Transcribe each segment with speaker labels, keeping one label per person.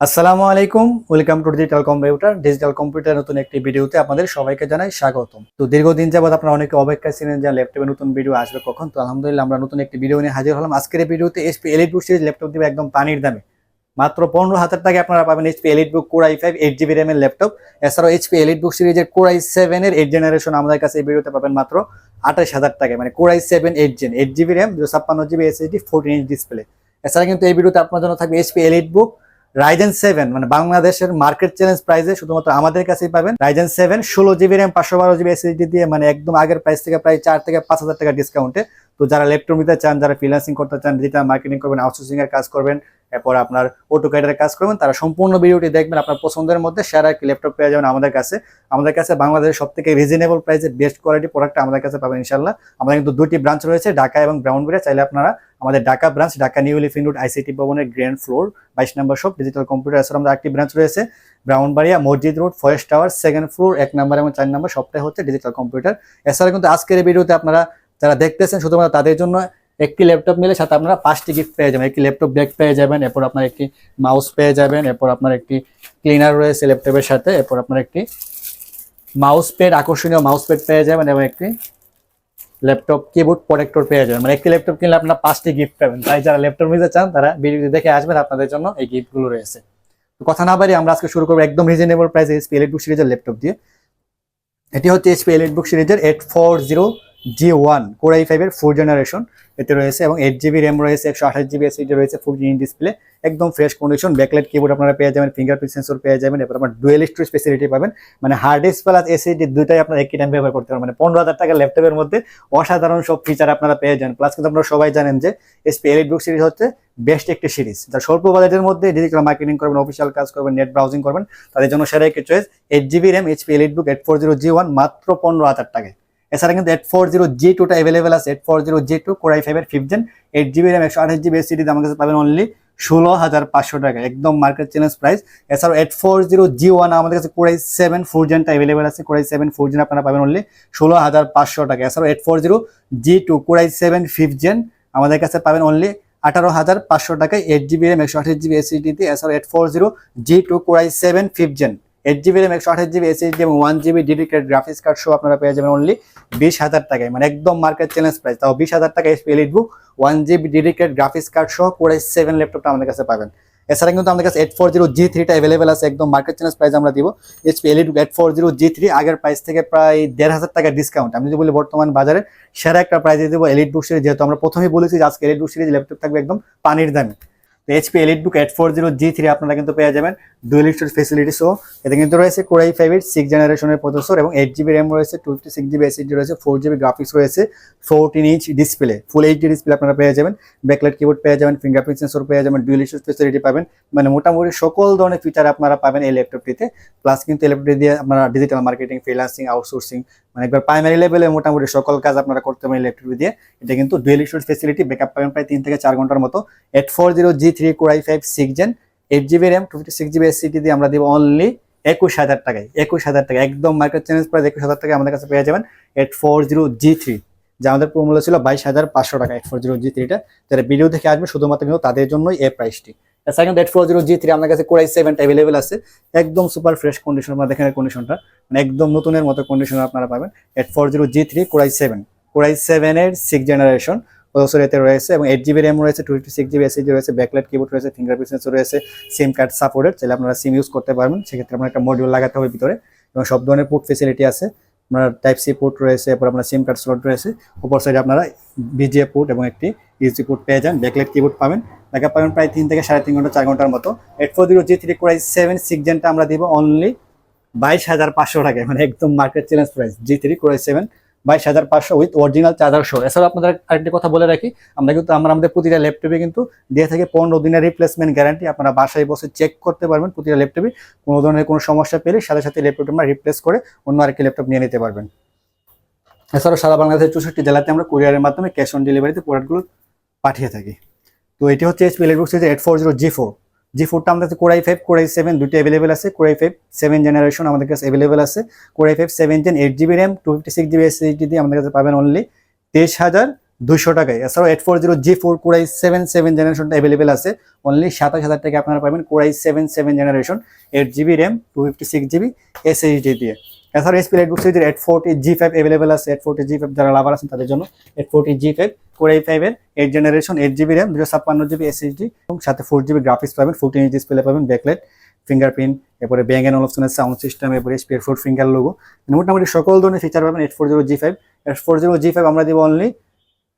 Speaker 1: আসসালামু আলাইকুম, welcome to digital computer digital computer নতুন একটি ভিডিওতে আপনাদের সবাইকে জানাই স্বাগতম। তো দীর্ঘদিন যাবত আপনারা অনেকে অপেক্ষায় ছিলেন যে ল্যাপটপে নতুন ভিডিও আসবে কখন। তো আলহামদুলিল্লাহ আমরা নতুন একটি ভিডিও নিয়ে হাজির হলাম। আজকের এই ভিডিওতে HP EliteBook series laptop দিবে একদম পানির দামে। মাত্র পনেরো হাজার টাকা আপনারা পাবেন HP EliteBook core i five eight GB র্যামের ল্যাপটপ। এছাড়াও এইচপি এলিট বুক সিরিজের কোর আই সেভেনের এইট জেনারেশন আমাদের কাছে এই ভিডিওতে পাবেন মাত্র আঠাশ হাজার টাকায়। মানে core i seven eight gen eight GB RAM দুশো ছাপ্পান্ন GB SSD fourteen inch display এছাড়া কিন্তু এই ভিডিওতে আপনার জন্য থাকবে এইচপি এলিট বুক রাইজেন সেভেন মানে বাংলাদেশের মার্কেট চ্যালেঞ্জ প্রাইসে শুধুমাত্র আমাদের কাছেই পাবেন রাইজেন সেভেন ষোলো জিবি র্যাম পাঁচশো বারো জিবি এসএসডি দিয়ে মানে একদম আগের প্রাইস থেকে প্রায় চার থেকে পাঁচ হাজার টাকা ডিসকাউন্টে তো যারা ল্যাপটপ নিতে চান, যারা ফ্রিল্যান্সিং করতে চান ডিজিটাল মার্কেটিং করবেন আউটসোর্সিং এর কাজ করবেন এরপর আপনার অটো ক্যাডারের কাজ করবেন, তারা সম্পূর্ণ ভিডিওটি দেখবেন আপনার পছন্দের মধ্যে সেরা একটি ল্যাপটপ পেয়ে যাবেন আমাদের কাছে। আমাদের কাছে বাংলাদেশের সব থেকে রিজনেবল প্রাইসে বেস্ট কোয়ালিটি প্রোডাক্ট আমাদের কাছে পাবেন ইনশাল্লাহ আমাদের কিন্তু দুটি ব্রাঞ্চ রয়েছে, ঢাকা এবং ব্রাউনবিরে। চাইলে আপনারা আমাদের Dhaka branch Dhaka new elephant road ICT ভবনের গ্র্যান্ড ফ্লোর বাইশ নম্বর শপ ডিজিটাল কম্পিউটার এছাড়া আমাদের একটি ব্রাঞ্চ রয়েছে, ব্রাউনবাড়িয়া, মসজিদ road forest tower second floor এক নম্বর এবং চার নম্বর সবটাই হচ্ছে ডিজিটাল কম্পিউটার এছাড়া কিন্তু আজকের ভিডিওতে আপনারা যারা দেখতেছেন, শুধুমাত্র তাদের জন্য একটি ল্যাপটপ নিলে সাথে আপনারা পাঁচটি গিফট পেয়ে যাবেন। একটি ল্যাপটপ ব্যাগ পেয়ে যাবেন, এরপর আপনার একটি মাউস পেয়ে যাবেন, এরপর আপনার একটি ক্লিনার রয়েছে ল্যাপটপের সাথে, এরপর আপনার একটি মাউস প্যাড আকর্ষণীয় মাউস প্যাড পেয়ে যাবেন এবং একটি ল্যাপটপ কিবোর্ড প্রোটেক্টর পেয়ে যাবেন। মানে একটি ল্যাপটপ কিনলে আপনারা পাঁচটি গিফট পাবেন। তাই যারা ল্যাপটপ নিতে চান, তারা ভিডিওটি দেখে আসবেন, আপনাদের জন্য এই গিফটগুলো রয়েছে। তো কথা না বাড়ি আমরা আজকে শুরু করব একদম রিজনেবল প্রাইসে এইচপি এলিট বুক সিরিজের ল্যাপটপ দিয়ে। এটি হচ্ছে এইচপি এলিট বুক সিরিজের eight four zero G one core i ফাইভের ফোর জেনারেশন এতে রয়েছে এবং এইট জিবি র্যাম রয়েছে, একশো আঠাশ জিবি এসএসডি রয়েছে ফুল ইন ডিসপ্লে একদম ফ্রেশ কন্ডিশন ব্যাকলাইট কিবোর্ড আপনারা পেয়ে যাবেন ফিঙ্গারপ্রিন্ট সেন্সর পেয়ে যাবেন, এরপর আপনার ডুয়েল স্টোরেজ ফেসিলিটি পাবেন মানে হার্ড ডিস্ক প্লাস এসএসডি দুটাই আপনার একই টাইম ব্যবহার করতে পারবেন মানে পনেরো হাজার টাকার ল্যাপটপের মধ্যে অসাধারণ সব ফিচার আপনারা পেয়ে যান। প্লাস কিন্তু আপনারা সবাই জানেন যে এসপি এলিট বুক সিরিজ হচ্ছে বেস্ট একটি সিরিজ যা স্বল্প বাজেটের মধ্যে ডিজিটাল মার্কেটিং করবেন অফিসিয়াল কাজ করবেন নেট ব্রাউজিং করবেন, তাদের জন্য সেরা একটি choice eight GB RAM HP EliteBook eight four zero G one মাত্র পনেরো হাজার টাকায়। এছাড়া কিন্তু এইট ফোর জিরো জি টুটা অ্যাভেলেবেল আছে eight four zero G two core i ফাইভের fifth gen eight GB RAM একশো আঠাশ জিবি এসিডি আমার কাছে পাবেন অনলি ষোলো হাজার পাঁচশো টাকা, একদম মার্কেট চ্যালেঞ্জ প্রাইস এছাড়াও eight four zero G one আমাদের কাছে কোরাই সেভেন ফোর জেনটা অ্যাভেলেবেল আছে core i seven four gen আপনারা পাবেন অনলি ষোলো হাজার পাঁচশো টাকা। এছাড়াও eight four zero G two core i seven fifth gen আমাদের কাছে পাবেন অনলি আঠারো হাজার পাঁচশো টাকায় এইট জিবি র্যাম একশো আঠাশ জিবি এসিডিতে এছাড়াও eight four zero G two core i seven fifth gen eight GB RAM একশো আঠাশ জিবি এসএসডি এবং one GB dedicated graphics card সহ আপনারা পেয়ে যাবেন অনলি বিশ হাজার টাকায়। মানে একদম মার্কেট চ্যালেঞ্জ প্রাইস তাও বিশ হাজার টাকা HP EliteBook one GB dedicated graphics card সহ কোরাই সেভেন ল্যাপটপটা আমাদের কাছে পাবেন। এছাড়া কিন্তু আমাদের কাছে এইট ফোর জিরো জি থ্রিটা অ্যাভেলেবেল আছে। একদম মার্কেট চ্যালেঞ্জ প্রাইস আমরা দিব। HP elite eight four zero G three আগের প্রাইস থেকে প্রায় দেড় হাজার টাকা ডিসকাউন্ট আমি যদি বলি বর্তমান বাজারে, সেরা একটা প্রাইসে দেবো এলিট বুক সিরিজ যেহেতু আমরা প্রথমেই বলেছি যে আজকে এলিট বুক সিরিজ ল্যাপটপ থাকবে একদম পানির দামে। HP EliteBook eight four zero G three আপনারা কিন্তু পেয়ে যাবেন ডুয়েল স্টোরেজ ফেসিলিটি সহ এতে কিন্তু রয়েছে কোরাই ফাইভের সিক্স জেনারেশনের প্রসেসর এবং এইট জিবি র্যাম রয়েছে two fifty six GB SSD রয়েছে ফোর জিবি গ্রাফিক্স রয়েছে fourteen inch display full HD display আপনারা পেয়ে যাবেন। ব্যাকলাইট কিবোর্ড পেয়ে যাবেন ফিঙ্গারপ্রিন্ট সেন্সর পেয়ে যাবেন ডুয়েল স্টোরেজ ফেসিলিটি পাবেন। মানে মোটামুটি সকল ধরনের ফিচার আপনারা পাবেন এই ল্যাপটপটিতে প্লাস কিন্তু এই ল্যাপটপটি দিয়ে আপনারা ডিজিটাল মার্কেটিং ফ্রিলান্সিং আউটসোর্সিং মানে একবার প্রাইমারি লেভেলে মোটামুটি সকল কাজ আপনারা করতে পারেন ল্যাপটপ দিয়ে এটা কিন্তু ডুয়েল স্টোরেজ ফেসিলিটি ব্যাকআপ পাবেন প্রায় তিন থেকে চার ঘণ্টার মতো। Eight four zero G three core i five six gen eight GB RAM two fifty six GB SSD দিয়ে আমরা দিব অনলি একুশ হাজার টাকায়। একুশ হাজার টাকা, একদম মার্কেট চ্যালেঞ্জ প্রাইস একুশ হাজার টাকায় আমাদের কাছে পেয়ে যাবেন eight four zero G three যা আমাদের প্রমূল্য ছিল বাইশ হাজার পাঁচশো টাকা এইট ফোর জিরো জি থ্রিটা যারা ভিডিও থেকে আসবে, শুধুমাত্র কিন্তু তাদের জন্যই এই প্রাইসটি কিন্তু eight four zero G three আমাদের কাছে কোরাই সেভেনটা অ্যাভেলেবেল আছে। একদম সুপার ফ্রেশ কন্ডিশন আপনারা দেখেন কন্ডিশনটা মানে একদম নতুনের মতো কন্ডিশন আপনারা পাবেন। Eight four zero G three core i seven core i সেভেনের সিক্স জেনারেশন প্রসেসর এতে রয়েছে এবং এইট জিবি র্যাম রয়েছে two fifty six GB SSD রয়েছে ব্যাকলাইট কিবোর্ড রয়েছে ফিঙ্গারপ্রিন্ট সেন্সর রয়েছে সিম কার্ড সাপোর্টেড চাইলে আপনারা সিম ইউজ করতে পারবেন। সেক্ষেত্রে আপনার একটা মডিউল লাগাতে হবে ভিতরে এবং সব ধরনের পোর্ট ফেসিলিটি আছে। আপনার টাইপ সি পোর্ট রয়েছে, এরপর আপনার সিম কার্ড স্লট রয়েছে। উপর সাইডে আপনারা বিজিএ পোর্ট এবং একটি ইউজি পোর্ট পেয়ে যান। ব্যাকলাইট কিবোর্ড পাবেন। ব্যাকআপ পাবেন প্রায় তিন থেকে সাড়ে তিন ঘণ্টা, চার ঘণ্টার মতো। Eight four zero G three core i seven six জেনটা আমরা দিব অনলি বাইশ হাজার পাঁচশো টাকায়। মানে একদম market challenge price G three core i seven বাইশ হাজার পাঁচশো উইথ অরিজিনাল চার্জার শো এছাড়াও আপনাদের আরেকটি কথা বলে রাখি, আমরা কিন্তু আমরা আমাদের প্রতিটা ল্যাপটপে কিন্তু দিয়ে থাকে পনেরো দিনের রিপ্লেসমেন্ট গ্যারান্টি আপনারা বাসায় বসে চেক করতে পারবেন প্রতিটা ল্যাপটপে কোনো ধরনের কোনো সমস্যা পেলে সাথে সাথে ল্যাপটপ আমরা রিপ্লেস করে অন্য আরেকটি ল্যাপটপ নিয়ে নিতে পারবেন। এছাড়াও সারা বাংলাদেশের চৌষট্টি জেলাতে আমরা কুরিয়ারের মাধ্যমে ক্যাশ অন ডেলিভারিতে প্রোডাক্টগুলো পাঠিয়ে থাকি। তো এটি হচ্ছে HP electric series eight four zero G four G ফোরটা আমাদের কাছে core i five core i seven দুটো অ্যাভেলেবেল আছে। Core i five seven generation আমাদের কাছে অ্যাভেলেবেল আছে। Core i five seven gen eight GB RAM two fifty six GB SSD দিয়ে আমাদের কাছে পাবেন অনলি তেইশ হাজার দুশো টাকায়। এছাড়াও eight four zero G four core i seven seven জেনারেশনটা available আছে। অনলি সাতাশ হাজার টাকা আপনারা পাবেন core i seven seven generation eight GB RAM two fifty six GB SSD দিয়ে। এছাড়া এসপি লাইটবুক সিরিজের eight forty G five available আছে। এইট ফোরটি জি ফাইভ যারা লাভার আছেন তাদের জন্য eight forty G five core i ফাইভের eight generation eight GB RAM দুশো ছাপ্পান্ন জিবি এসএইচডি এবং সাথে ফোর জিবি গ্রাফিক্স পাবেন ফোরটিন ইঞ্চ ডিসপ্লে পাবেন ব্যাকলাইট ফিঙ্গারপ্রিন্ট এরপরে ব্যাং অ্যান্ড অলপশনের সাউন্ড সিস্টেম এরপরে স্পিয়ার ফোর ফিঙ্গার লোগো মোটামুটি সকল ধরনের ফিচার পাবেন eight four zero G five eight four zero G five আমরা দিব অনলি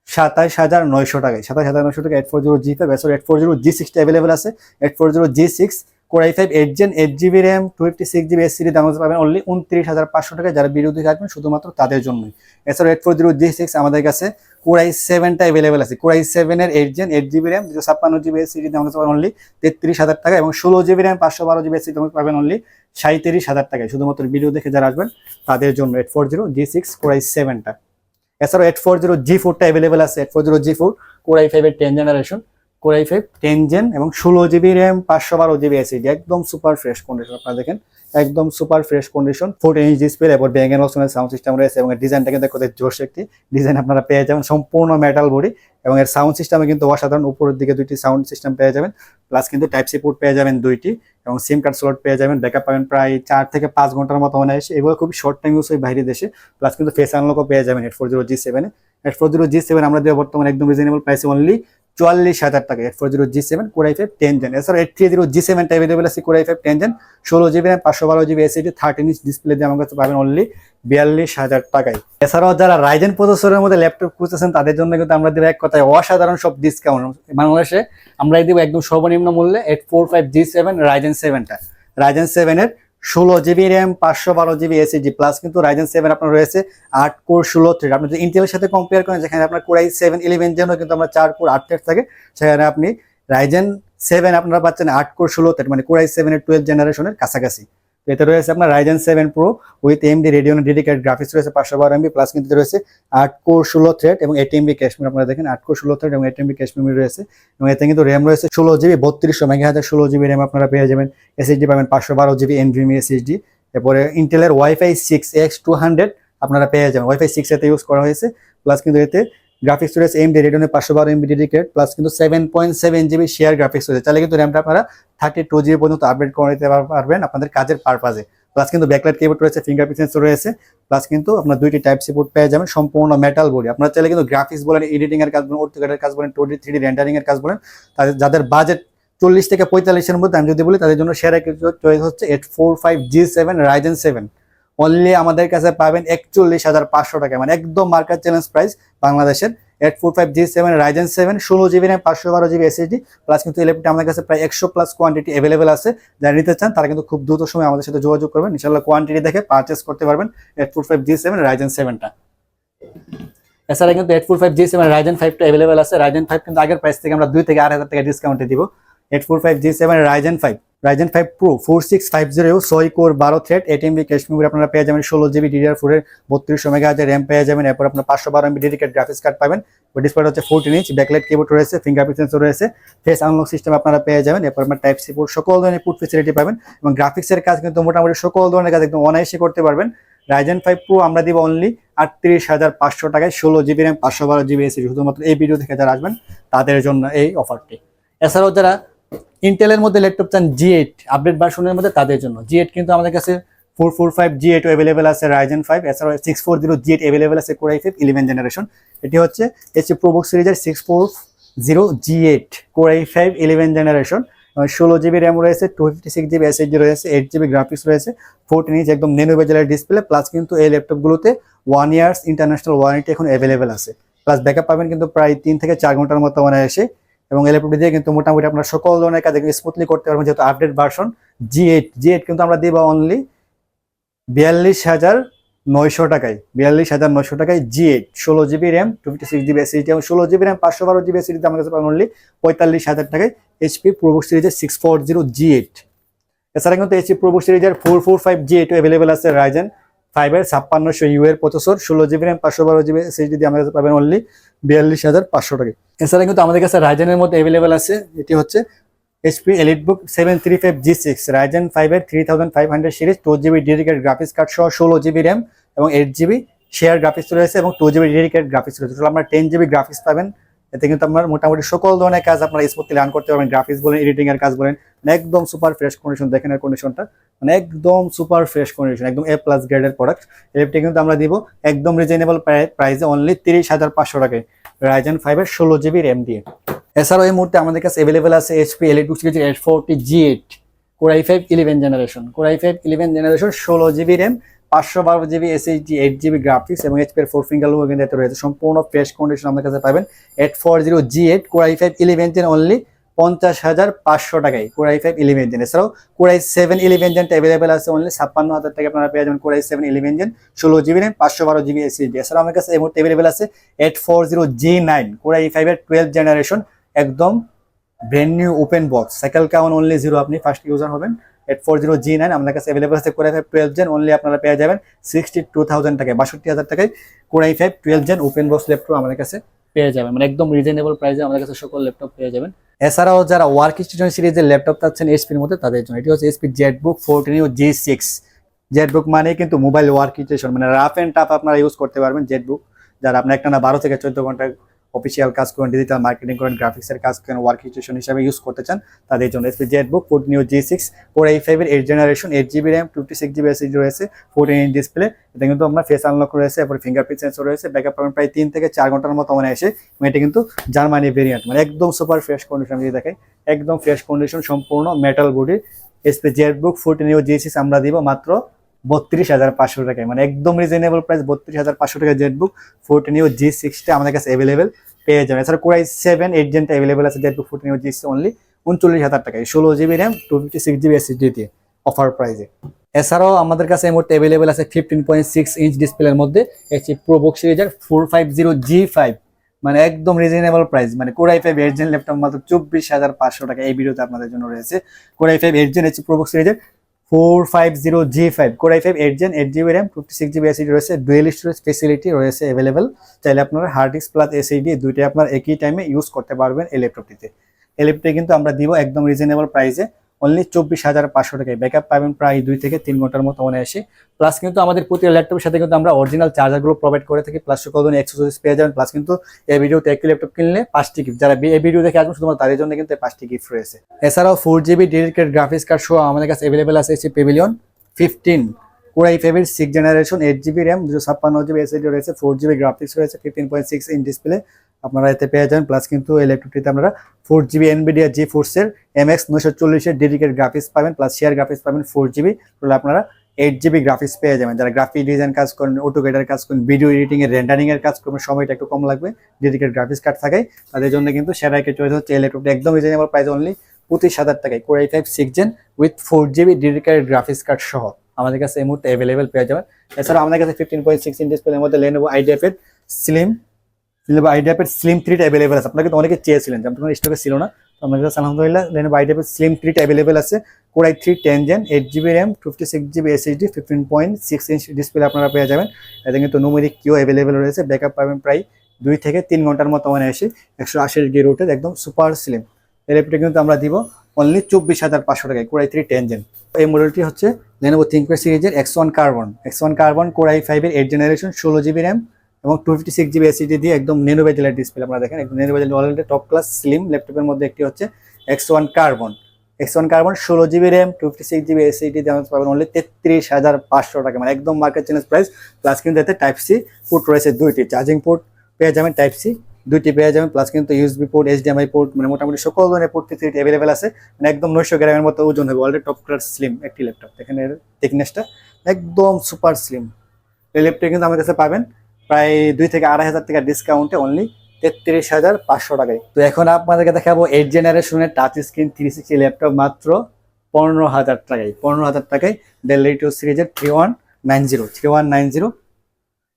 Speaker 1: সাতাশ হাজার নয়শো টাকায়। সাতাশ হাজার নয়শো টাকা eight four zero G five এছাড়া এইট ফোর জিরো জি সিক্সটা অ্যাভেলেবেল আছে। Eight four zero G six core i five eight gen eight GB RAM two fifty six GB SSD দাম পাবেন অনলি উনত্রিশ হাজার পাঁচশো টাকা যারা বিরোধী থাকবেন, শুধুমাত্র তাদের জন্যই। এছাড়া eight four zero G six আমাদের কাছে কোরাই সেভেনটা অ্যাভেলেবেল আছে। কোরাই সেভেনের eight gen eight GB RAM দুশো ছাপ্পান্ন জিবি এসসিডি দাম হচ্ছে পাবেন অনলি তেত্রিশ হাজার টাকা এবং ষোলো জিবি র্যাম পাঁচশো বারো জিবি এসসিডি দাম পাবেন অনলি সাঁত্রিশ হাজার টাকায়। শুধুমাত্র ভিডিও দেখে যারা আসবেন, তাদের জন্য eight four zero G six core I সেভেনটা এছাড়াও এইট ফোর জিরো জি ফোরটা অ্যাভেলেবেল আছে। Eight four zero G four core I ফাইভের ten generation core I five ten gen এবং ষোলো জিবি র্যাম পাঁচশো বারো জিবি এসিডি একদম সুপার ফ্রেশ কন্ডিশন আপনারা দেখেন। একদম super fresh condition fourteen inch display এবং ব্যাঙ্গ অপশনের সাউন্ড সিস্টেম রয়েছে এবং ডিজাইনটা কিন্তু কত জোশ একটি ডিজাইন আপনারা পেয়ে যাবেন, সম্পূর্ণ মেটাল বডি এবং এর সাউন্ড সিস্টেমে কিন্তু অসাধারণ উপরের দিকে দুইটি সাউন্ড সিস্টেম পেয়ে যাবেন প্লাস কিন্তু টাইপ সি পোর্ট পেয়ে যাবেন দুইটি এবং সিম কার্ড স্লট পেয়ে যাবেন ব্যাকআপ পাবেন প্রায় চার থেকে পাঁচ ঘণ্টার মতো মনে আসে এগুলো খুব শর্ট টাইম ইউজ হয় বাইরে দেশে প্লাস কিন্তু ফেস আনলকও পেয়ে যাবেন এইট ফোর জিরো জি সেভেনে eight four zero G seven আমরা দেবো বর্তমানে একদম রিজনেবল প্রাইসে অনলি চুয়াল্লিশ হাজার টাকা eight four zero G seven core i five ten gen এছাড়া এইট থ্রি জিরো জি সেভেনটা অ্যাভেলেবল আছে core i five ten gen ষোলো জিবি র্যাম পাঁচশো বারো GB SSD thirteen inch display দিয়ে আমার কাছে পাবেন অনলি বিয়াল্লিশ হাজার টাকায়। এছাড়াও যারা রাইজেন প্রসেসরের মধ্যে ল্যাপটপ খুঁজতেছেন, তাদের জন্য কিন্তু আমরা দেবো এক কথায় অসাধারণ সব ডিসকাউন্ট বাংলাদেশে আমরা দিব একদম সর্বনিম্ন মূল্যে eight four five G seven Ryzen সেভেনটা Ryzen সেভেনের ষোলো জিবি র্যাম, পাঁচশো বারো জিবি এসিজি প্লাস কিন্তু রাইজেন সেভেন আপনার রয়েছে, আট কোর ষোলো থ্রেড আপনি যদি ইন্টেলের সাথে কম্পেয়ার করেন, যেখানে আপনার কোরাই সেভেন ইলেভেন জেন কিন্তু আমরা চার কোর, আট থ্রেট থাকে, সেখানে আপনি রাইজেন সেভেন আপনারা পাচ্ছেন আট কোর ষোলো থ্রেড মানে কোরাই সেভেনের টুয়েলভ জেনারেশনের কাছাকাছি। এতে রয়েছে আপনার Ryzen seven pro with AMD Radeon dedicate graphics রয়েছে পাঁচশো বারো এমবি প্লাস কিন্তু রয়েছে আট কোর ষোলো থ্রেড এবং এইট এমবি ক্যাশমির আপনারা দেখেন, আট কোর ষোলো থ্রেড এবং এইট এমবি ক্যাশমির রয়েছে। এবং এতে কিন্তু র্যাম রয়েছে ষোলো জিবি বত্রিশশো মেগা হাজার ষোলো জিবি র্যাম আপনারা পেয়ে যাবেন। এসএসডি পাবেন পাঁচশো বারো জিবি এনভিএমি এসএসডি এরপরে ইন্টেলের WiFi six X two hundred আপনারা পেয়ে যাবেন। ওয়াইফাই সিক্স এতে ইউজ করা হয়েছে প্লাস কিন্তু এতে গ্রাফিক্স রয়েছে এমডি রেডিওনের পাঁচশো বারো এমবি ডেডিকেট প্লাস কিন্তু seven point seven GB share graphics রয়েছে। তাহলে কিন্তু র্যামটা আপনারা থার্টি টু জিবি পর্যন্ত আপডেট করে নিতে পারবেন আপনাদের কাজের পারপাজে প্লাস কিন্তু ব্যাকলাইট কিবোর্ড রয়েছে ফিঙ্গারপ্রিন্ট সেন্সর রয়েছে প্লাস কিন্তু আপনার দুইটি টাইপ সিপোর্ট পেয়ে যাবেন সম্পূর্ণ মেটাল বডি আপনারা চাইলে কিন্তু গ্রাফিক্স বলেন এডিটিং এর কাজ বলেন অর্থোকেটের কাজ বলেন টোডি থ্রি রেন্ডারিং এর কাজ বলেন, তাদের যাদের বাজেট চল্লিশ থেকে পঁয়তাল্লিশের মধ্যে, আমি যদি বলি, তাদের জন্য সেরা চয়েস হচ্ছে eight four five G seven Ryzen seven only আমাদের কাছে পাবেন একচল্লিশ হাজার পাঁচশো টাকা। মানে একদম মার্কেট চ্যালেঞ্জ প্রাইস বাংলাদেশের। Eight four five G seven Ryzen seven ষোলো জিবি র্যাম পাঁচশো বারো জিবি এসএসডি প্লাস কিন্তু ইলেকট্রিক আমাদের কাছে প্রায় একশো প্লাস কোয়ান্টিটি অ্যাভেলেবেল আছে। যারা নিতে চান, তারা কিন্তু খুব দ্রুত সময় আমাদের সাথে যোগাযোগ করবেন। ইনশাল্লাহ কোয়ান্টিটি দেখে পারচেস করতে পারবেন eight four five G seven Ryzen সেভেনটা এছাড়া কিন্তু eight four five G seven Ryzen ফাইভটা available আছে। রাইজেন ফাইভ কিন্তু আগের প্রাইস থেকে আমরা দুই থেকে আড়াই হাজার টাকা ডিসকাউন্টে দিব। Eight four five G seven Ryzen five Ryzen five pro four six five zero ছয় কোর, বারো থ্রেড এইট এমবি ক্যাশ আপনারা পেয়ে যাবেন, ষোলো জিবি ডিডিআর ফোরের বত্রিশশো মেগা হাজার র্যাম পেয়ে যাবেন, এরপর আপনার পাঁচশো বারো এমবি ডেডিকেট গ্রাফিক্স কার্ড পাবেন, ওই ডিসপ্লে হচ্ছে ফোরটিন ইঞ্চ ব্যাকলাইট কিবোর্ড রয়েছে ফিঙ্গারপ্রিন্ট সেন্সর রয়েছে ফেস আনলক সিস্টেম আপনারা পেয়ে যাবেন, এরপর আপনার টাইপ সি পোর্ট সকল ধরনের পুট ফেসিলিটি পাবেন এবং গ্রাফিক্সের কাজ কিন্তু মোটামুটি সকল ধরনের কাজ একদম অনায়াসে করতে পারবেন। রাইজেন ফাইভ প্রো আমরা দিব অনলি আটত্রিশ হাজার পাঁচশো টাকায়, ষোলো জিবি র্যাম পাঁচশো বারো জিবি এসি শুধুমাত্র এই ভিডিও থেকে যারা আসবেন, তাদের জন্য এই অফারটি এছাড়াও যারা ইন্টেলের মধ্যে ল্যাপটপ চান জি এইট আপডেট ভার্সনের মধ্যে তাদের জন্য। জি এইট কিন্তু আমাদের কাছে four four five G eight available আছে রাইজেন ফাইভ এছাড়াও six four zero G eight available আছে core i five eleven generation এটি হচ্ছে এসি প্রোবক্স সিরিজের six four zero G eight core i five eleven generation ষোলো GB RAM রয়েছে two fifty six GB SSD রয়েছে eight GB graphics রয়েছে fourteen inch একদম nano বেজেলের ডিসপ্লে প্লাস কিন্তু এই ল্যাপটপগুলোতে ওয়ান ইয়ার্স ইন্টারন্যাশনাল ওয়ারেন্টি এখন অ্যাভেলেবেল আছে। প্লাস ব্যাকআপ পাবেন কিন্তু প্রায় তিন থেকে চার ঘণ্টার মতো মানে এসে এবং এই দিয়ে কিন্তু মোটামুটি আপনার সকল ধরনের কাজ স্মুথলি করতে পারবেন, যেহেতু update version G eight G eight কিন্তু আমরা দিব অনলি বিয়াল্লিশ হাজার নয়শো টাকায়, বিয়াল্লিশ হাজার নয়শো টাকায় জি এইট ষোলো GB RAM two fifty six GB SSD এবং ষোলো জিবি র্যাম পাঁচশো বারো জিবি এসিডিতে আমার কাছে পাবেন অনলি পঁয়তাল্লিশ হাজার টাকায় এইচপি প্রোবুক সিরিজের six four zero G eight এছাড়া কিন্তু এইচপি প্রোবুক সিরিজের four four five G eight available আছে রাইজেন ফাইভের ছাপ্পান্নশো ইউ এর প্রসেসর ষোলো জিবি র্যাম পাঁচশো বারো জিবি এসিডি দিয়ে আমার কাছে পাবেন অনলি বিয়াল্লিশ হাজার পাঁচশো টাকা। এছাড়া কিন্তু আমাদের কাছে রাইজেনের মধ্যে অ্যাভেলেবেল আছে, এটি হচ্ছে HP EliteBook seven three five G six Ryzen ফাইভের three thousand five hundred series two GB dedicate graphics card সহ ষোলো জিবি র্যাম এবং এইট জিবি শেয়ার গ্রাফিক্স রয়েছে এবং টু জিবি ডেডিকেটেড গ্রাফিক্স রয়েছে। আপনার টেন জিবি গ্রাফিক্স পাবেন। এতে কিন্তু আপনার মোটামুটি সকল ধরনের কাজ আপনারা স্মুথলি রান করতে পারবেন। গ্রাফিক্স বলেন এডিটিং এর কাজ বলেন মানে একদম সুপার ফ্রেশ কন্ডিশন দেখেন এর কন্ডিশনটা মানে একদম সুপার ফ্রেশ কন্ডিশন একদম এ প্লাস গ্রেডের প্রোডাক্ট এলএফটি কিন্তু আমরা দিব একদম রিজনেবল প্রাইসে অনলি তিরিশ হাজার পাঁচশো টাকায়। রাইজেন ফাইভের ষোলো জিবি র্যাম দিয়ে। এছাড়াও এই মুহূর্তে আমাদের কাছে অ্যাভেলেবেল আছে HP L two eight forty G eight core i five eleven generation core i five eleven generation ষোলো জিবি র্যাম পাঁচশো বারো GB SSD eight GB graphics এবং এইচপি এর ফোর ফিঙ্গার লোগো কিন্তু এতে রয়েছে। সম্পূর্ণ ফ্রেশ কন্ডিশন আমাদের কাছে পাবেন। Eight four zero G eight core i five eleven gen only পঞ্চাশ হাজার পাঁচশো টাকায় core i five eleven gen এছাড়াও কোরাই সেভেন ইলেভেন জেনটা অ্যাভেলেবেল আছে অনলি ছাপ্পান্ন হাজার টাকা আপনারা পেয়ে যাবেন core i seven eleven gen ষোলো জিবি র্যাম পাঁচশো বারো জিবি এসএইচডি এছাড়াও আমার কাছে এই মুহূর্তে অ্যাভেলেবেল আছে eight four zero G nine core i ফাইভের টুয়েলভ জেনারেশন একদম brand new open box cycle count only zero আপনি ফার্স্ট ইউজার হবেন। Eight four zero G nine আপনার কাছে অ্যাভেলেবল আছে core i five twelve gen only আপনারা পেয়ে যাবেন সিক্সটি টু থাউজেন্ড টাকায়, বাষট্টি হাজার টাকায় core i five twelve gen open box laptop আমাদের কাছে। পেয়ে যাবেন। মানে একদম রিজনেবল প্রাইসে আমাদের কাছে সকল ল্যাপটপ পেয়ে যাবেন। এছাড়াও যারা ওয়ার্ক স্টেশন সিরিজের ল্যাপটপ চাচ্ছেন এসপির মধ্যে, তাদের জন্য এটি হচ্ছে HP ZBook fourteen u G six ZBook মানে কিন্তু মোবাইল ওয়ার্ক স্টেশন মানে রাফ অ্যান্ড টাফ আপনারা ইউজ করতে পারবেন জেটবুক যারা আপনার একটা না বারো থেকে চোদ্দ ঘণ্টা অফিসিয়াল কাজ করেন ডিজিটাল মার্কেটিং করেন গ্রাফিক্সের কাজ করেন ওয়ার্ক স্টেশন হিসাবে ইউজ করতে চান, তাদের জন্য HP ZBook fourteen new G six four এই ফাইভের eight generation eight GB RAM fifty six GB SSD রয়েছে ফোরটিন ইঞ্চ ডিসপ্লে এটা কিন্তু আপনার ফেস আনলক রয়েছে, এরপর ফিঙ্গারপ্রিন্ট সেন্সর রয়েছে ব্যাকআপ পাবেন প্রায় তিন থেকে চার ঘণ্টার মতো মানে এসে এবং এটা কিন্তু জার্মানি ভেরিয়েন্ট মানে একদম সুপার ফ্রেশ কন্ডিশন যদি দেখাই, একদম ফ্রেশ কন্ডিশন সম্পূর্ণ metal body HP ZBook fourteen new G six আমরা দিব মাত্র বত্রিশ হাজার পাঁচশো টাকায়। মানে একদম রিজনেবল প্রাইস বত্রিশ হাজার পাঁচশো টাকা ZBook fourteen you G সিক্সটা আমাদের কাছে অ্যাভেলেবেল পেয়ে যাবেন। এছাড়া কোরাই সেভেন এইট জেনটা অ্যাভেলেবেল আছে ZBook fourteen u G only উনচল্লিশ হাজার টাকায়। ষোলো GB RAM two fifty six GB SSD দিয়ে অফার প্রাইসে এছাড়াও আমাদের কাছে এই মুহূর্তে অ্যাভেলেবেল আছে ফিফটিন পয়েন্ট সিক্স ইঞ্চ ডিসপ্লের মধ্যে এসি প্রোবুক সিরিজের four five zero G five মানে একদম রিজনেবল প্রাইস মানে core i five eight gen laptop মাত্র চব্বিশ হাজার পাঁচশো টাকা এই ভিডিওতে আপনাদের জন্য রয়েছে। Core i five eight gen HP ProBook সিরিজের four five zero G five core i five eight gen eight GB RAM fifty six GB SSD রয়েছে ডুয়েল স্টোরেজ ফেসিলিটি রয়েছে অ্যাভেলেবেল চাইলে আপনারা হার্ড ডিস্ক প্লাস এসিডি দুইটাই আপনার একই টাইমে use করতে পারবেন এই ল্যাপটপটিতে এই ল্যাপটপটি কিন্তু আমরা দিব একদম রিজনেবল প্রাইসে অনলি চব্বিশ হাজার পাঁচশো টাকায় ব্যাকআপ পাবেন প্রায় দুই থেকে তিন ঘণ্টার মতো মনে আসে প্লাস কিন্তু আমাদের প্রতি ল্যাপটপের সাথে কিন্তু আমরা অরিজিনাল চার্জারগুলো প্রোভাইড করে থাকি। প্লাস সকল ধরনের এক্সেসরিজ পেয়ে যাবেন। প্লাস কিন্তু এই ভিডিওতে একটি ল্যাপটপ কিনলে পাঁচটি গিফট যারা এই ভিডিও দেখে আসবেন, শুধুমাত্র তাদের জন্য কিন্তু পাঁচটি গিফট রয়েছে। এছাড়াও four GB dedicated graphics card সহ আমাদের কাছে অ্যাভেলেবেল আছে HP Pavilion fifteen core i ফাইভের six generation eight GB RAM দুশো ছাপ্পান্ন জিবি এসএসডি রয়েছে ফোর জিবি গ্রাফিক্স রয়েছে fifteen point six in display আপনারা এতে পেয়ে যাবেন। প্লাস কিন্তু এই ল্যাপটপটিতে আপনারা ফোর জিবি এনবিডিয়া জি ফোর্সের এম এক্স নয়শো চল্লিশের ডেডিকেট গ্রাফিক্স পাবেন প্লাস শেয়ার গ্রাফিক্স পাবেন ফোর জিবি তাহলে আপনারা এইট জিবি গ্রাফিক্স পেয়ে যাবেন। যারা গ্রাফিক ডিজাইন কাজ করেন অটোকেটার কাজ করেন ভিডিও এডিটিং এর রেন্ডারিং এর কাজ করবেন, সময়টা একটু কম লাগবে ডেডিকেট গ্রাফিক্স কার্ড থাকে তাদের জন্য কিন্তু সেরা একটা চয়েস হচ্ছে, এই ল্যাপটপটা একদম রিজনেবল প্রাইস অনলি পঁচিশ হাজার টাকায়। Core i five six gen with four GB dedicated graphics card সহ আমাদের কাছে এই মুহূর্তে অ্যাভেলেবেল পেয়ে যাবেন। এছাড়া আমাদের কাছে ফিফটিন পয়েন্ট সিক্স ইন ডিসপ্লের মধ্যে লেনোভো আইডিএফের স্লিম লেনোভো আইডিএফের স্লিম থ্রিটা অ্যাভেলেবেল আছে। আপনারা কিন্তু অনেকে চেয়েছিলেন যে আপনার স্টকে ছিল না। তো আমাদের কাছে আলহামদুলিল্লাহ লেনোভো আইডিএফের স্লিম থ্রিটা অ্যাভেলেবেল আছে। Core i three ten gen eight GB RAM fifty six GB SSD fifteen point six inch display আপনারা পেয়ে যাবেন। এতে কিন্তু নুমেরিক কিও অ্যাভেলেবেল রয়েছে ব্যাকআপ পাবেন প্রায় দুই থেকে তিন ঘণ্টার মতো মানে এসে একশো আশি ডিগ্রি রোটের একদম সুপার স্লিম এই কিন্তু আমরা দিব অনলি চব্বিশ হাজার পাঁচশো টাকায় কোরাই থ্রি টেন জেন এই মডেলটি হচ্ছে লেনোভো থিঙ্কপ্যাড সিরিজের X one carbon X one carbon core i ফাইভের এইট জেনারেশন ষোলো জিবি র্যাম এবং two fifty six GB SSD দিয়ে একদম নেনো বেজেলের ডিসপ্লে আপনারা দেখেন, একদম nano bezel already top class slim ল্যাপটপের মধ্যে একটি হচ্ছে X one carbon X one carbon ষোলো GB RAM two fifty six GB SSD দিয়ে পাবেন অনলি তেত্রিশ হাজার পাঁচশো টাকা। মানে একদম মার্কেট চেঞ্জ প্রাইস প্লাস কিন্তু এতে টাইপ সি পোর্ট রয়েছে দুইটি। চার্জিং পোর্ট পেয়ে যাবেন টাইপ সি দুইটি পেয়ে যাবেন প্লাস কিন্তু ইউএসবি পোর্ট এইচডিএমআই পোর্ট মানে মোটামুটি সকল ধরনের পোর্ট ফেসিলিটি অ্যাভেলেবেল আছে। মানে একদম নয়শো গ্রামের মতো ওজন হবে অলরেডি টপ ক্লাস স্লিম একটি ল্যাপটপ এখানে থিকনেসটা একদম সুপার স্লিম এই ল্যাপটপ কিন্তু আমার কাছে পাবেন প্রায় দুই থেকে আড়াই হাজার টাকা ডিসকাউন্টে অনলি তেত্রিশ হাজার পাঁচশো টাকায়। তো এখন আপনাদেরকে দেখাবো এইট জেনারেশনের touch screen three sixty laptop মাত্র পনেরো হাজার টাকায়। পনেরো হাজার টাকায় ডেল লেটু সিরিজের three one nine zero three one nine zero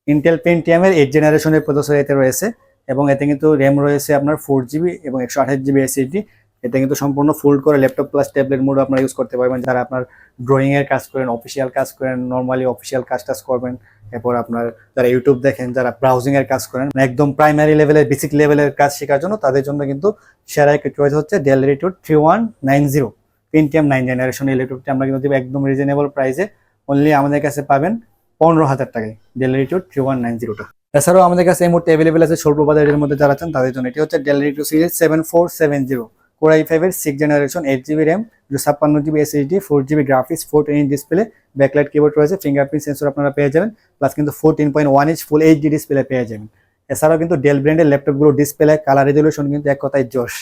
Speaker 1: Intel পেন্টিয়ামের এইট জেনারেশনের প্রসেসর এতে রয়েছে এবং এতে কিন্তু র্যাম রয়েছে আপনার ফোর জিবি এবং একশো আঠাশ জিবি এসএসডি এতে কিন্তু সম্পূর্ণ ফোল্ড করে ল্যাপটপ প্লাস ট্যাবলেট মোড আপনারা ইউজ করতে পারবেন। যারা আপনার ড্রয়িং এর কাজ করেন অফিসিয়াল কাজ করেন নর্মালি অফিসিয়াল কাজ টাজ করবেন, এরপর আপনার যারা ইউটিউব দেখেন, যারা ব্রাউজিং এর কাজ করেন, একদম প্রাইমারি লেভেলের বেসিক লেভেলের কাজ শেখার জন্য তাদের জন্য কিন্তু সেরা একটা চয়েস হচ্ছে Dell রিটুড three one nine zero Pentium nine generation এই ল্যাপটপটি আমরা কিন্তু একদম রিজনেবল প্রাইসে অনলি আমাদের কাছে পাবেন পনেরো হাজার টাকায় ডেল রিটুড থ্রি ওয়ান নাইন জিরোটা এছাড়াও আমাদের কাছে এই মুহূর্তে অ্যাভেলেবেল আছে স্বল্প বাজারের মধ্যে যারা আছেন, তাদের জন্য এটি হচ্ছে Dell রিটু series seven four seven zero core I ফাইভের six generation eight GB RAM ছাপ্পান্ন GB SSD four GB graphics four inch display backlight keyboard রয়েছে ফিঙ্গারপ্রিন্ট সেন্সর আপনারা পেয়ে যাবেন প্লাস কিন্তু fourteen point one inch full HD display পেয়ে যাবেন। এছাড়াও কিন্তু ডেল ব্র্যান্ডের ল্যাপটপগুলো ডিসপ্লে কালার রেজলিউশন কিন্তু এক কথায় জোশ।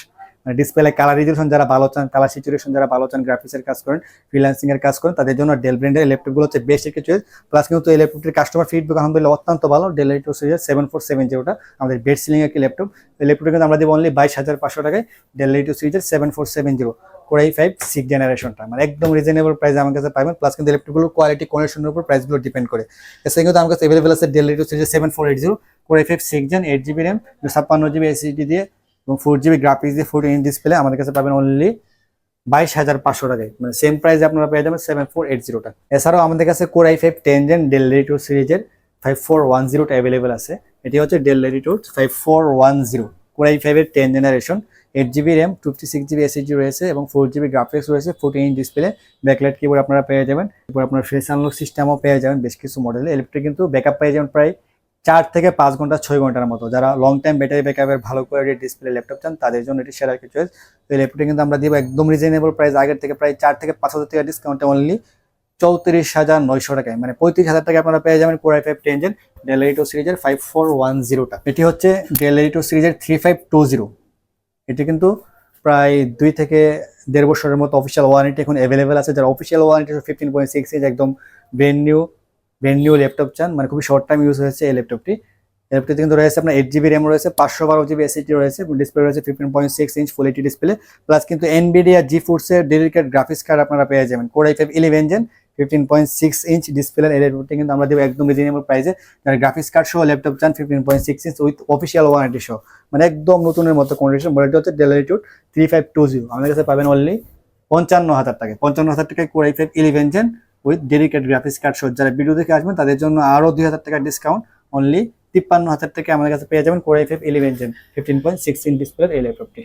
Speaker 1: ডিসপ্লে কালার রেজলিউশন যারা ভালো চান কালার সিচুয়েশন যারা ভালো চান গ্রাফিক্সের কাজ করেন ফ্রিল্যান্সিং এর কাজ করেন, তাদের জন্য ডেল ব্র্যান্ডের ল্যাপটপগুলো হচ্ছে বেস্ট একটি চয়েস প্লাস কিন্তু এই ল্যাপটপটির কাস্টমার ফিডব্যাক আলহামদুলিল্লাহ অত্যন্ত ভালো। Dell eight series seven four seven জিরোটা আমাদের বেস্ট সিলিং একটি ল্যাপটপ এই ল্যাপটপটা কিন্তু আমরা দেবো অনলি বাইশ হাজার পাঁচশো টাকায়। ডেল এইট সিরিজের seven four seven zero core I five six জেনারেশনটা মানে একদম রিজনেবল প্রাইস আমার কাছে পাবেন। প্লাস কিন্তু ল্যাপটপগুলো কোয়ালিটি কন্ডিশনের উপর প্রাইসগুলো ডিপেন্ড করে। এছাড়া কিন্তু আমার কাছে অ্যাভেলেবল আছে ডেল এইট সিরিজের seven four eight zero core I five six gen eight GB RAM ছাপ্পান্ন জিবি এসএসডি দিয়ে এবং ফোর জিবি গ্রাফিক্স দিয়ে ফোর ইঞ্চ ডিসপ্লে আমাদের কাছে পাবেন অনলি বাইশ হাজার পাঁচশো টাকায়। মানে সেম প্রাইসে আপনারা পেয়ে যাবেন সেভেন ফোর এইট জিরোটা এছাড়াও আমাদের কাছে core I five ten gen Dell two সিরিজের ফাইভ ফোর ওয়ান জিরোটা অ্যাভেলেবেল আছে। এটি হচ্ছে Dell two five four one zero core I ফাইভের ten generation eight GB RAM fifty six GB SSD রয়েছে এবং ফোর জিবি গ্রাফিক্স রয়েছে fourteen inch display backlight keyboard আপনারা পেয়ে যাবেন। এরপর আপনার ফেস আনলক সিস্টেমও পেয়ে যাবেন, বেশ কিছু মডেলে ইলেকট্রিক কিন্তু ব্যাকআপ পেয়ে যাবেন প্রায় চার থেকে পাঁচ ঘণ্টা, ছয় ঘণ্টার মতো। যারা লং টাইম ব্যাটারি ব্যাকআপের ভালো কোয়ালিটির ডিসপ্লে ল্যাপটপ চান, তাদের জন্য এটি সেরা একটা চয়েস তো এই ল্যাপটপটি কিন্তু আমরা দিব একদম রিজনেবল প্রাইস আগের থেকে প্রায় চার থেকে পাঁচ হাজার টাকা ডিসকাউন্টে অনলি চৌত্রিশ হাজার নয়শো টাকায়। মানে পঁয়ত্রিশ হাজার টাকা আপনারা পেয়ে যাবেন core I five ten gen Dell এইটো সিরিজের ফাইভ ফোর ওয়ান জিরোটা এটি হচ্ছে ডেল এইটো সিরিজের থ্রি ফাইভ টু জিরো এটি কিন্তু প্রায় দুই থেকে দেড় বছরের মতো অফিসিয়াল ওয়ারেন্টি এখন অ্যাভেলেবেল আছে। যারা official warranty fifteen point six inch একদম brand new brand new laptop চান মানে খুবই শর্ট টাইম ইউজ হয়েছে এই ল্যাপটপটি ল্যাপটপটি কিন্তু রয়েছে আপনার এইট জিবি র্যাম রয়েছে, পাঁচশো বারো জিবি এসএসডি রয়েছে ডিসপ্লে রয়েছে fifteen point six inch full HD display plus কিন্তু এনবিডিয়া জি ফোর্সের ডেডিকেট গ্রাফিক্স কার্ড আপনারা পেয়ে যাবেন। Core I five eleven gen fifteen point six inch display এই ল্যাপটপটি কিন্তু আমরা দেবো একদম রিজনেবল প্রাইসে যারা গ্রাফিক্স কার্ড সহ ল্যাপটপ চান fifteen point six inch with official warranty সহ। মানে একদম নতুনের মতো কন্ডিশন মডেলটি হচ্ছে Dell Latitude three five two zero আমাদের কাছে পাবেন অনলি পঞ্চান্ন হাজার টাকা পঞ্চান্ন হাজার টাকায় core I five eleven gen with dedicated graphics card সহ যারা ভিডিও দেখে আসবেন, তাদের জন্য আরও দুই হাজার টাকা ডিসকাউন্ট অনলি তিপ্পান্ন হাজার টাকা আমাদের কাছে পেয়ে যাবেন core I five eleven gen fifteen point six in ডিসপ্লের এই ল্যাপটপটি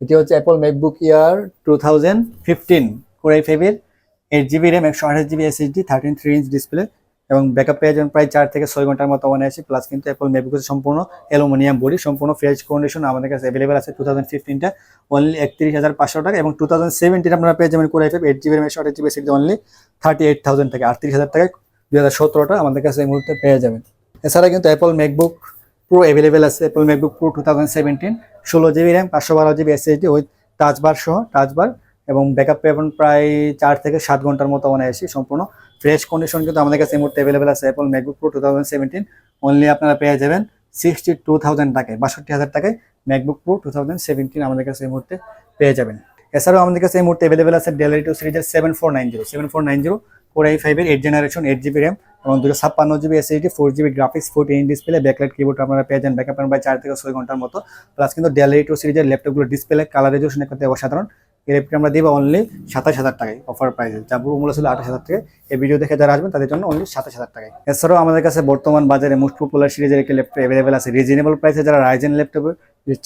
Speaker 1: এটি হচ্ছে Apple MacBook year two thousand fifteen core I ফাইভের এইট জিবি র্যাম একশো আঠাশ GB SSD thirteen three inch display এবং ব্যাকআপ পেয়ে যাবেন প্রায় চার থেকে ছয় ঘণ্টার মতো আছে প্লাস কিন্তু অ্যাপল ম্যাকবুকের সম্পূর্ণ অ্যালুমিনিয়াম বডি সম্পূর্ণ ফ্রেশ কন্ডিশন আমাদের কাছে অ্যাভেলেবল আছে টু থাউজেন্ড ফিফটিনটা অনলি একত্রিশ হাজার পাঁচশো টাকা এবং টু থাউজেন্ড সেভেন্টিন আপনারা পেয়ে যাবেন core I five eight GB একশো আঠাশ GB SSD only thirty eight thousand টাকা আটত্রিশ হাজার টাকায় দুই হাজার সতেরোটা আমাদের কাছে এই মুহূর্তে পেয়ে যাবেন। এছাড়া কিন্তু অ্যাপল ম্যাকবুক প্রো অ্যাভেলেবেল আছে Apple MacBook Pro two thousand seventeen ষোলো জিবি র্যাম পাঁচশো বারো GB SSD with touch bar সহ টাচ বার এবং ব্যাকআপ পেবেন প্রায় চার থেকে সাত ঘণ্টার মতো আসি সম্পূর্ণ ফ্রেশ কন্ডিশন কিন্তু আমাদের কাছে এই মুহূর্তে অ্যাভেলেবেল আছে Apple MacBook Pro two thousand seventeen only আপনারা পেয়ে যাবেন সিক্সটি টু থাউজেন্ড টাকায়, বাষট্টি হাজার টাকায় MacBook Pro two thousand seventeen আমাদের কাছে এই মুহূর্তে পেয়ে যাবেন। এছাড়াও আমাদের কাছে এই মুহূর্তে অ্যাভেলেবেল আছে ডেলারি টু সিরিজের seven four nine zero seven four nine zero four I ফাইভের eight generation eight GB RAM এবং দুটো ছাপ্পান্ন GB SSD four GB graphics four in display backlight keyboard আপনারা পেয়ে যান। ব্যাকআপ প্রায় চার থেকে ছয় ঘণ্টার মতো। প্লাস কিন্তু ডেলারি টু সিরিজের ল্যাপটপগুলো ডিসপ্লে কালার রেজুলেশন করতে অসাধারণ। এই আমরা দিব অনলি সাতাশ হাজার টাকায় অফার প্রাইসে যা পুরো মূল্য ছিল আঠাশ হাজার টাকায়। এই ভিডিও দেখে যারা আসবেন, তাদের জন্য অনলি সাতাশ হাজার টাকায়। এছাড়াও আমাদের কাছে বর্তমান বাজারে মোস্ট পপুলার সিরিজের একটি ল্যাপটপ অ্যাভেলেবেল আছে। রিজনেবল প্রাইসে যারা রাইজেন ল্যাপটপ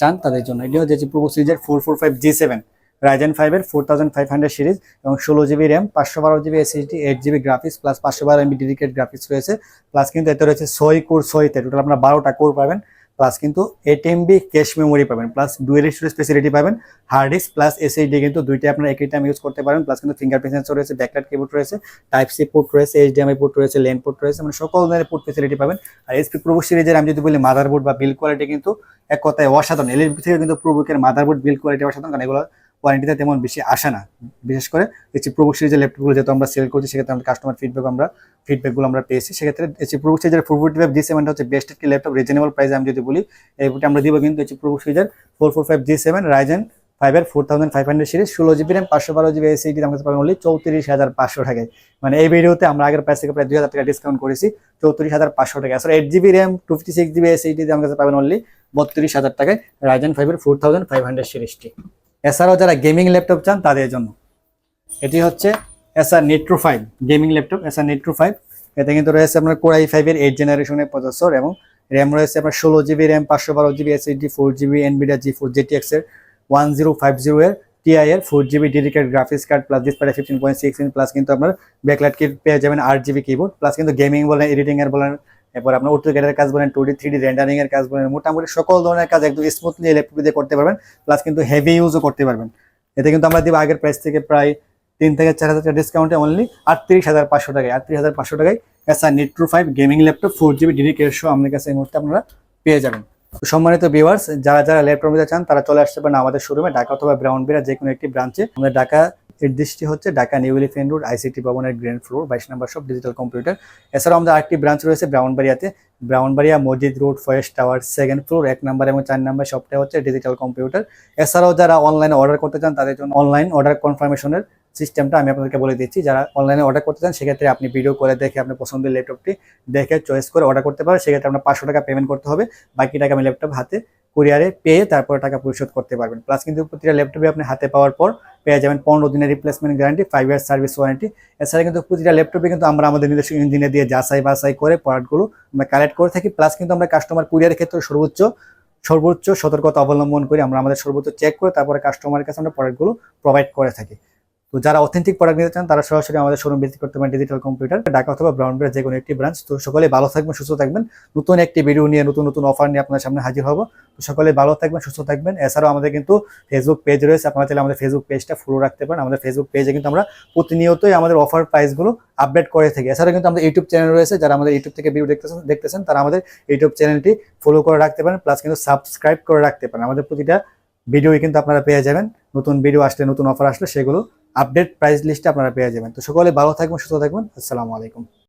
Speaker 1: চান, তাদের জন্য। এটি হচ্ছে প্রো সিরিজের four four five G seven Ryzen ফাইভের four thousand five hundred series এবং ষোলো জিবি র্যাম পাঁচশো বারো GB SSD eight GB graphics plus পাঁচশো বারো এমবি ডেডিকেট গ্রাফিক্স রয়েছে। প্লাস কিন্তু এতে রয়েছে ছয় কোর ছয়তে। টোটাল আপনার বারোটা কোর পাবেন। প্লাস কিন্তু এইট এমবি ক্যাশ মেমোরি পাবেন প্লাস ডুয়েল স্টোরেজ ফেসিলিটি পাবেন হার্ড ডিস্ক প্লাস এসএসডি কিন্তু দুইটা আপনার একই টাইম ইউজ করতে পারেন প্লাস কিন্তু ফিঙ্গারপ্রিন্ট সেন্সর রয়েছে ব্যাকলাইট কিবোর্ড রয়েছে টাইপ সি পোর্ট রয়েছে এইচডিএমআই পোর্ট রয়েছে লেন পোর্ট রয়েছে মানে সকল ধরনের পোর্ট ফেসিলিটি পাবেন। আর এসপি প্রো সিরিজের আমি যদি বলি মাদারবোর্ড বা বিল কোয়ালিটি কিন্তু এক কথায় অসাধারণ। এলএসবি থেকে কিন্তু প্রোবুকের মাদারবোর্ড বিল কোয়ালিটি অসাধারণ, কারণ এগুলো ওয়ারেন্টিতে তেমন বেশি আসে না। বিশেষ করে এইচ প্রো সিরিজের ল্যাপটপগুলো যেহেতু আমরা সেল করছি, সেক্ষেত্রে আমাদের কাস্টমার ফিডব্যাক আমরা ফিডব্যাকগুলো আমরা পেয়েছি। সেক্ষেত্রে এইচ প্রো সিরিজের ফোর ফোর্টি ফাইভ জি সেভেনটা হচ্ছে বেস্ট একটি ল্যাপটপ রিজনেবল প্রাইসে আমি যদি বলি, এই বুটি আমরা দিব কিন্তু এইচ প্রো সিরিজের four four five G seven Ryzen ফাইভের four thousand five hundred series ষোলো জিবি র্যাম পাঁচশো বারো জিবি এসিডি আমাকে পাবেন অনলি চৌত্রিশ হাজার পাঁচশো টাকায়। মানে এই ভিডিওতে আমরা আগের প্রাইস থেকে প্রায় দুই হাজার টাকা ডিসকাউন্ট করেছি, চৌত্রিশ হাজার পাঁচশো টাকা আসলে eight GB RAM two fifty six GB SSD আমার কাছে পাবেন অনলি বত্রিশ হাজার টাকায় রাইজেন ফাইভের ফোর থাউজেন্ড ফাইভ হান্ড্রেড সিরিজটি এছাড়াও যারা গেমিং ল্যাপটপ চান তাদের জন্য। এটি হচ্ছে Acer Nitro five gaming laptop, Acer Nitro five এতে কিন্তু রয়েছে আপনার কোরাই ফাইভের এইট জেনারেশনের প্রসেসর এবং র্যাম রয়েছে আপনার ষোলো জিবি র্যাম পাঁচশো বারো GB SSD four GB Nvidia G four GT এক্সের ওয়ান জিরো ফাইভ জিরো এর টিআই এর four GB dedicated graphics card plus display fifteen point six in plus কিন্তু আপনার ব্যাকলাইট কিট পেয়ে যাবেন আট জিবি কিবোর্ড প্লাস কিন্তু গেমিং বলেন এডিটিং এর বলেন এরপর আপনার অটো গেটের কাজ বলেন two D three D rendering এর কাজ বলেন, মোটামুটি সকল ধরনের কাজ একদম স্মুথলি ল্যাপটপ দিয়ে করতে পারবেন প্লাস কিন্তু হেভি ইউজও করতে পারবেন। এতে কিন্তু আমরা দিব আগের প্রাইস থেকে প্রায় তিন থেকে চার হাজার ডিসকাউন্টে অনলি আটত্রিশ হাজার পাঁচশো টাকায়, আটত্রিশ হাজার পাঁচশো টাকায় Acer Nitro two five gaming laptop four GB dedicated show আপনার কাছে এই মুহূর্তে আপনারা পেয়ে যাবেন। সম্মানিত ভিউয়ার্স যারা যারা ল্যাপটপ নিতে চান, তারা চলে আসতে পারেন আমাদের শোরুমে ঢাকা অথবা ব্রাউন বিরা যে কোনো একটি ব্রাঞ্চে আমাদের ঢাকা এড্রেসটি হচ্ছে Dhaka New Elephant Road ICT ভবনের গ্র্যান্ড ফ্লোর, বাইশ নম্বর সব ডিজিটাল কম্পিউটার এছাড়াও আমাদের আরেকটি ব্রাঞ্চ রয়েছে ব্রাউনবাড়িয়াতে। ব্রাউনবাড়িয়া মসজিদ রোড ফয়েস্ট টাওয়ার সেকেন্ড ফ্লোর এক নাম্বার এবং চার নাম্বার সবটাই হচ্ছে ডিজিটাল কম্পিউটার এছাড়াও যারা অনলাইনে অর্ডার করতে চান, তাদের জন্য অনলাইন অর্ডার কনফার্মেশনের সিস্টেমটা আমি আপনাদেরকে বলে দিচ্ছি। যারা অনলাইনে অর্ডার করতে চান, সেক্ষেত্রে আপনি ভিডিও করে দেখে আপনার পছন্দের ল্যাপটপটি দেখে চয়েস করে অর্ডার করতে পারেন। সেক্ষেত্রে আপনার পাঁচশো টাকা পেমেন্ট করতে হবে। বাকি টাকা আমি ল্যাপটপ হাতে কুরিয়ারে পেয়ে তারপরে টাকা পরিশোধ করতে পারবেন। প্লাস কিন্তু প্রতিটা ল্যাপটপে আপনি হাতে পাওয়ার পর পেয়ে যাবেন পনেরো দিনের replacement guarantee five years service warranty এছাড়া কিন্তু প্রতিটা ল্যাপটপে কিন্তু আমরা আমাদের নিজস্ব ইঞ্জিনে দিয়ে যাচাই বাছাই করে প্রোডাক্টগুলো আমরা কালেক্ট করে থাকি। প্লাস কিন্তু আমরা কাস্টমার কুরিয়ারের ক্ষেত্রে সর্বোচ্চ সর্বোচ্চ সতর্কতা অবলম্বন করি। আমরা আমাদের সর্বোচ্চ চেক করে তারপরে কাস্টমারের কাছে আমরা প্রোডাক্টগুলো প্রোভাইড করে থাকি। তো যারা অথেন্টিক প্রোডাক্ট নিতে চান, তারা সরাসরি আমাদের শোরুম ভিজিট করতে পারেন ডিজিটাল কম্পিউটার ঢাকা অথবা ব্রাউন যে কোনো একটি ব্রাঞ্চ তো সকলে ভালো থাকবেন, সুস্থ থাকবেন। নতুন একটি ভিডিও নিয়ে, নতুন নতুন অফার নিয়ে আপনার সামনে হাজির হব। তো সকলে ভালো থাকবেন, সুস্থ থাকবেন। এছাড়াও আমাদের কিন্তু ফেসবুক পেজ রয়েছে। আপনারা চাইলে আমাদের ফেসবুক পেজটা ফলো রাখতে পারেন। আমাদের ফেসবুক পেজে কিন্তু আমরা প্রতিনিয়তই আমাদের অফার প্রাইসগুলো আপডেট করে থাকি। এছাড়াও কিন্তু আমাদের ইউটিউব চ্যানেল রয়েছে। যারা আমাদের ইউটিউব থেকে ভিডিও দেখতেছেন দেখতেছেন, তারা আমাদের ইউটিউব চ্যানেলটি ফলো করে রাখতে পারেন। প্লাস কিন্তু সাবস্ক্রাইব করে রাখতে পারেন। আমাদের প্রতিটা ভিডিওই কিন্তু আপনারা পেয়ে যাবেন। নতুন ভিডিও আসলে, নতুন অফার আসলে, সেগুলো আপডেট প্রাইস লিস্টে আপনারা পেয়ে যাবেন। তো সকলে ভালো থাকবেন সুস্থ থাকবেন। আসসালামু আলাইকুম।